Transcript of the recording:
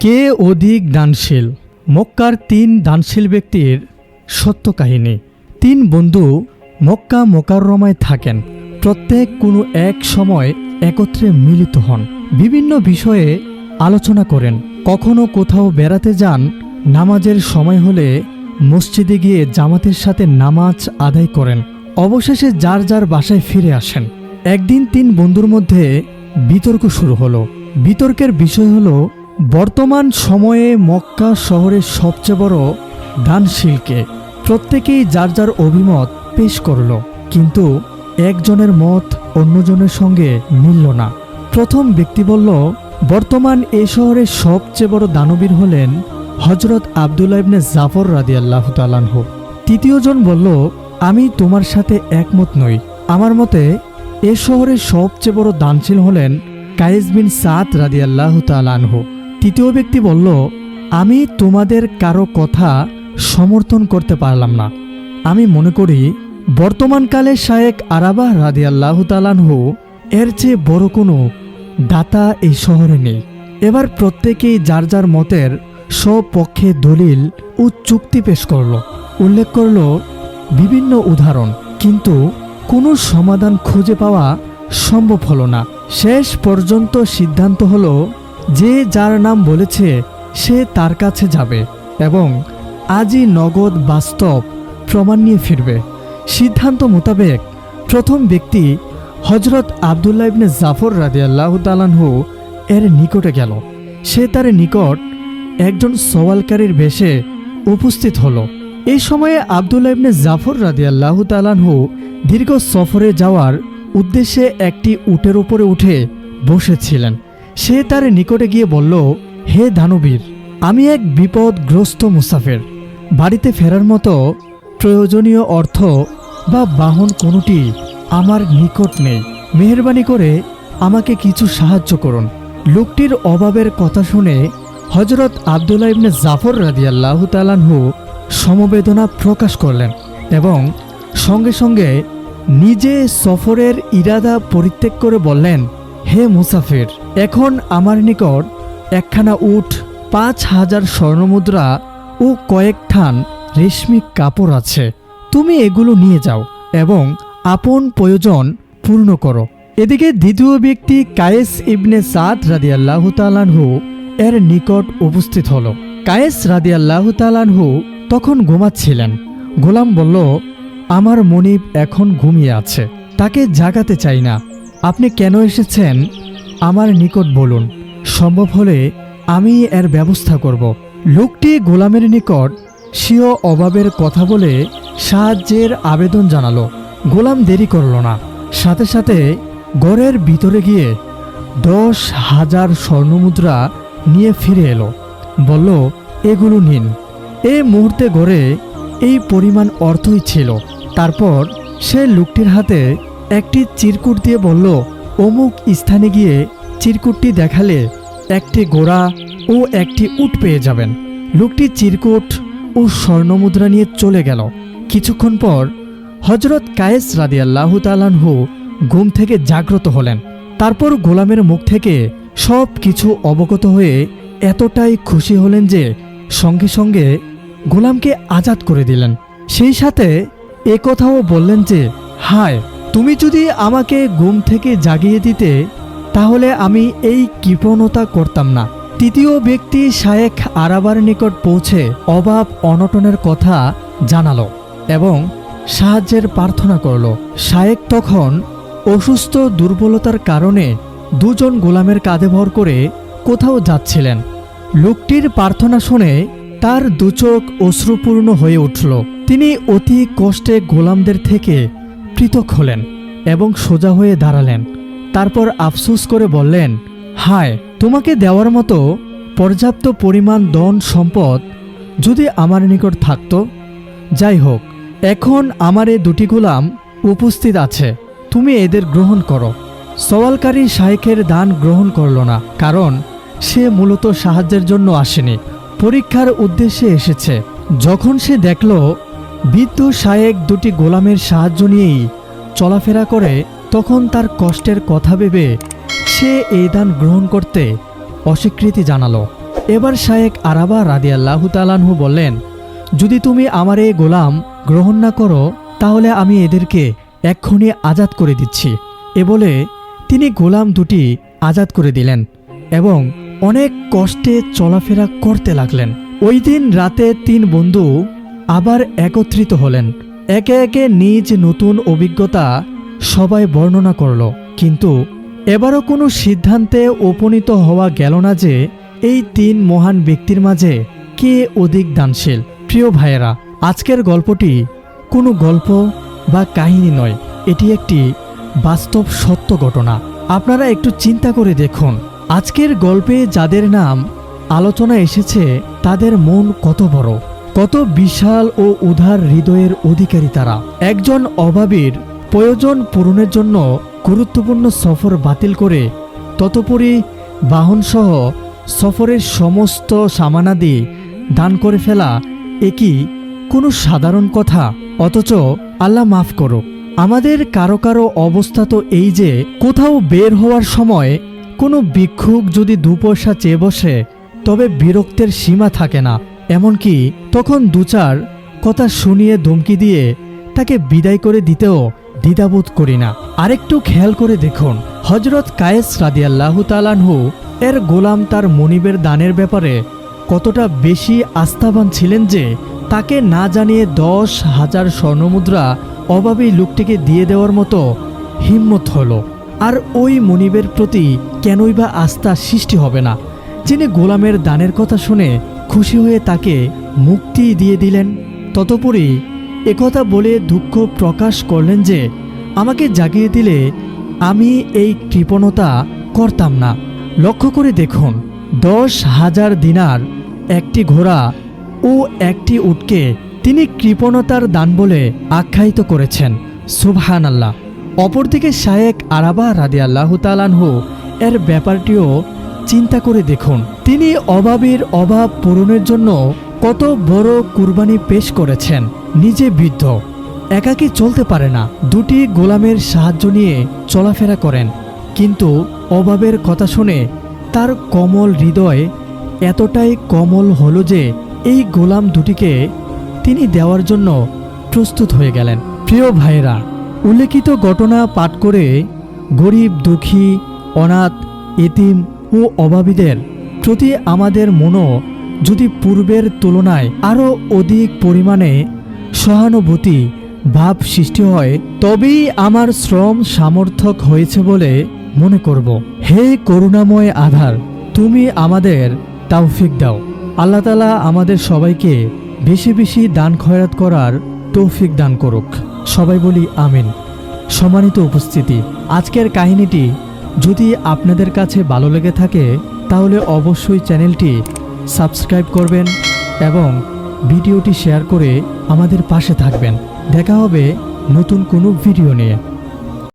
কে অধিক দানশীল? মক্কার তিন দানশীল ব্যক্তির সত্য কাহিনী। তিন বন্ধু মক্কা মোকাররমায় থাকেন। প্রত্যেক কোনো এক সময় একত্রে মিলিত হন। বিভিন্ন বিষয়ে আলোচনা করেন। কখনো কোথাও বেড়াতে যান, নামাজের সময় হলে মসজিদে গিয়ে জামাতের সাথে নামাজ আদায় করেন। অবশেষে যার যার বাসায় ফিরে আসেন। একদিন তিন বন্ধুর মধ্যে বিতর্ক শুরু হলো। বিতর্কের বিষয় হলো বর্তমান সময়ে মক্কা শহরের সবচেয়ে বড় দানশীলকে প্রত্যেকেই যার যার অভিমত পেশ করল, কিন্তু একজনের মত অন্যজনের সঙ্গে মিলল না। প্রথম ব্যক্তি বলল, বর্তমান এ শহরের সবচেয়ে বড় দানবীর হলেন হজরত আবদুল্লাহ ইবনে জাফর রাদি আল্লাহ তালানহু তৃতীয়জন বলল, আমি তোমার সাথে একমত নই। আমার মতে এ শহরের সবচেয়ে বড় দানশীল হলেন কায়েস বিন সাদ রাদি আল্লাহ তালানহু তৃতীয় ব্যক্তি বলল, আমি তোমাদের কারও কথা সমর্থন করতে পারলাম না। আমি মনে করি বর্তমানকালে শায়েক আরাবাহ রাদি আল্লাহ তালানহু এর চেয়ে বড় কোনো দাতা এই শহরে নেই। এবার প্রত্যেকেই যার যার মতের স্বপক্ষে দলিল ও চুক্তি পেশ করল। উল্লেখ করল, বিভিন্ন উদাহরণ, কিন্তু কোনো সমাধান খুঁজে পাওয়া সম্ভব হলো না। শেষ পর্যন্ত সিদ্ধান্ত হলো যে যার নাম বলেছে, সে তার কাছে যাবে এবং আজই নগদ বাস্তব প্রমাণ নিয়ে ফিরবে। সিদ্ধান্ত মোতাবেক প্রথম ব্যক্তি হজরত আবদুল্লাহ ইবনে জাফর রাদি আল্লাহ তালানহু এর নিকটে গেল। সে তার নিকট একজন সওয়ালকারীর বেশে উপস্থিত হলো। এই সময়ে আবদুল্লাহ ইবনে জাফর রাদি আল্লাহ তালানহু দীর্ঘ সফরে যাওয়ার উদ্দেশ্যে একটি উটের উপরে উঠে বসেছিলেন। সে তার নিকটে গিয়ে বলল, হে দানবীর, আমি এক বিপদগ্রস্ত মুসাফের। বাড়িতে ফেরার মতো প্রয়োজনীয় অর্থ বা বাহন কোনোটি আমার নিকট নেই। মেহরবানি করে আমাকে কিছু সাহায্য করুন। লোকটির অভাবের কথা শুনে হজরত আবদুল্লাহ ইবনে জাফর রাদিয়াল্লাহ তালানহু সমবেদনা প্রকাশ করলেন এবং সঙ্গে সঙ্গে নিজে সফরের ইরাদা পরিত্যাগ করে বললেন, হে মুসাফির এখন আমার নিকট একখানা উঠ পাঁচ হাজার স্বর্ণমুদ্রা ও কয়েক ঠান রেশমি কাপড় আছে। তুমি এগুলো নিয়ে যাও এবং আপন প্রয়োজন পূর্ণ করো। এদিকে দ্বিতীয় ব্যক্তি কায়েস ইবনে সাদ রাদি আল্লাহ তালানহু এর নিকট উপস্থিত হল। কায়েস রাদি আল্লাহ তালানহু তখন ঘুমাচ্ছিলেন। গোলাম বলল, আমার মনিব এখন ঘুমিয়ে আছে। তাকে জাগাতে চাই না। আপনি কেন এসেছেন? আমার নিকট বলুন, সম্ভব হলে আমি এর ব্যবস্থা করব। লোকটি গোলামের নিকট স্বীয় অভাবের কথা বলে সাহায্যের আবেদন জানালো। গোলাম দেরি করল না। সাথে সাথে গড়ের ভিতরে গিয়ে দশ হাজার স্বর্ণমুদ্রা নিয়ে ফিরে এলো। বলল, এগুলো নিন। এ মুহূর্তে গড়ে এই পরিমাণ অর্থই ছিল। তারপর সে লোকটির হাতে একটি চিরকুট দিয়ে বলল অমুক স্থানে গিয়ে চিরকুটটি দেখালে একটি গোড়া ও একটি উট পেয়ে যাবেন। লোকটি চিরকুট ও স্বর্ণমুদ্রা নিয়ে চলে গেল। কিছুক্ষণ পর হজরত কায়েস রাদি আল্লাহ তালানহু ঘুম থেকে জাগ্রত হলেন। তারপর গোলামের মুখ থেকে সব কিছু অবগত হয়ে এতটাই খুশি হলেন যে সঙ্গে সঙ্গে গোলামকে আজাদ করে দিলেন। সেই সাথে এ কথাও বললেন যে, হায় তুমি যদি আমাকে ঘুম থেকে জাগিয়ে দিতে, তাহলে আমি এই কৃপণতা করতাম না। তৃতীয় ব্যক্তি শায়েখ আরাবার নিকট পৌঁছে অভাব অনটনের কথা জানালো এবং সাহায্যের প্রার্থনা করল। শায়েক তখন অসুস্থ দুর্বলতার কারণে দুজন গোলামের কাঁধে ভর করে কোথাও যাচ্ছিলেন। লোকটির প্রার্থনা শুনে তার দুচোখ অশ্রুপূর্ণ হয়ে উঠল। তিনি অতি কষ্টে গোলামদের থেকে পৃথক হলেন এবং সোজা হয়ে দাঁড়ালেন। তারপর আফসোস করে বললেন, হায়, তোমাকে দেওয়ার মতো পর্যাপ্ত পরিমাণ ধন সম্পদ যদি আমার নিকট থাকত? যাই হোক, এখন আমার এ দুটি গোলাম উপস্থিত আছে, তুমি এদের গ্রহণ করো। সওয়ালকারী শায়েখের দান গ্রহণ করল না, কারণ সে মূলত সাহায্যের জন্য আসেনি। পরীক্ষার উদ্দেশ্যে এসেছে। যখন সে দেখল বৃদ্ধ শায়েক দুটি গোলামের সাহায্য নিয়েই চলাফেরা করে, তখন তার কষ্টের কথা ভেবে সে এই দান গ্রহণ করতে অস্বীকৃতি জানালো। এবার শায়েক আরাবা রাদিয়াল্লাহু তালানহু বললেন, যদি তুমি আমার এই গোলাম গ্রহণ না করো, তাহলে আমি এদেরকে এক্ষুনি আজাদ করে দিচ্ছি। এ বলে তিনি গোলাম দুটি আজাদ করে দিলেন এবং অনেক কষ্টে চলাফেরা করতে লাগলেন। ওই দিন রাতে তিন বন্ধু আবার একত্রিত হলেন। একে একে নিজ নতুন অভিজ্ঞতা সবাই বর্ণনা করল। কিন্তু এবারও কোনো সিদ্ধান্তে উপনীত হওয়া গেল না যে এই তিন মহান ব্যক্তির মাঝে কে অধিক দানশীল। প্রিয় ভাইয়েরা, আজকের গল্পটি কোনো গল্প বা কাহিনী নয়। এটি একটি বাস্তব সত্য ঘটনা। আপনারা একটু চিন্তা করে দেখুন, আজকের গল্পে যাদের নাম আলোচনা এসেছে তাদের মন কত বড়? কত বিশাল ও উদার হৃদয়ের অধিকারী তারা। একজন অভাবীর প্রয়োজন পূরণের জন্য গুরুত্বপূর্ণ সফর বাতিল করে ততপরি বাহনসহ সফরের সমস্ত সামানাদি দান করে ফেলা এ কি কোনো সাধারণ কথা? অথচ আল্লাহ মাফ করো আমাদের কারও কারও অবস্থা তো এই যে, কোথাও বের হওয়ার সময় কোনো ভিক্ষুক যদি দু পয়সা চেয়ে বসে, তবে বিরক্তের সীমা থাকে না। এমনকি তখন দু চার কথা শুনিয়ে ধমকি দিয়ে তাকে বিদায় করে দিতেও দ্বিধাবোধ করি না। আরেকটু খেয়াল করে দেখুন হজরত কায়েস রাদিয়াল্লাহু তালানহু এর গোলাম তার মনিবের দানের ব্যাপারে কতটা বেশি আস্থাবান ছিলেন যে তাকে না জানিয়ে দশ হাজার স্বর্ণমুদ্রা অভাবী লোকটিকে দিয়ে দেওয়ার মতো হিম্মত হলো। আর ওই মনিবের প্রতি কেনই বা আস্থা সৃষ্টি হবে না, যিনি গোলামের দানের কথা শুনে খুশি হয়ে তাকে মুক্তি দিয়ে দিলেন। ততপরই একথা বলে দুঃখ প্রকাশ করলেন যে, আমাকে জাগিয়ে দিলে আমি এই কৃপণতা করতাম না। লক্ষ্য করে দেখুন, দশ হাজার দিনার একটি ঘোড়া ও একটি উটকে তিনি কৃপণতার দান বলে আখ্যায়িত করেছেন। সুবহান আল্লাহ অপরদিকে শায়েক আরাবা রাদি আল্লাহ তালানহু এর ব্যাপারটিও চিন্তা করে দেখুন। তিনি অভাবের অভাব পূরণের জন্য কত বড় কুরবানি পেশ করেছেন। নিজে বৃদ্ধ। একাকী চলতে পারে না। দুটি গোলামের সাহায্য নিয়ে চলাফেরা করেন। কিন্তু অভাবের কথা শুনে তার কমল হৃদয় এতটাই কমল হলো যে এই গোলাম দুটিকে তিনি দেওয়ার জন্য প্রস্তুত হয়ে গেলেন। প্রিয় ভাইয়েরা, উল্লেখিত ঘটনা পাঠ করে গরিব, দুঃখী, অনাথ, এতিম ও অভাবীদের প্রতি আমাদের মনও যদি পূর্বের তুলনায় আরও অধিক পরিমাণে সহানুভূতি, ভাব সৃষ্টি হয়, তবেই আমার শ্রম সামর্থক হয়েছে বলে মনে করব। হে করুণাময় আধার, তুমি আমাদের তাওফিক দাও। আল্লাহ তালা আমাদের সবাইকে বেশি বেশি দান খয়রাত করার তৌফিক দান করুক। সবাই বলি আমিন। সম্মানিত উপস্থিতি, আজকের কাহিনীটি যদি আপনাদের কাছে ভালো লেগে থাকে, তাহলে অবশ্যই চ্যানেলটি সাবস্ক্রাইব করবেন এবং ভিডিওটি শেয়ার করে আমাদের পাশে থাকবেন। দেখা হবে নতুন কোনো ভিডিও নিয়ে।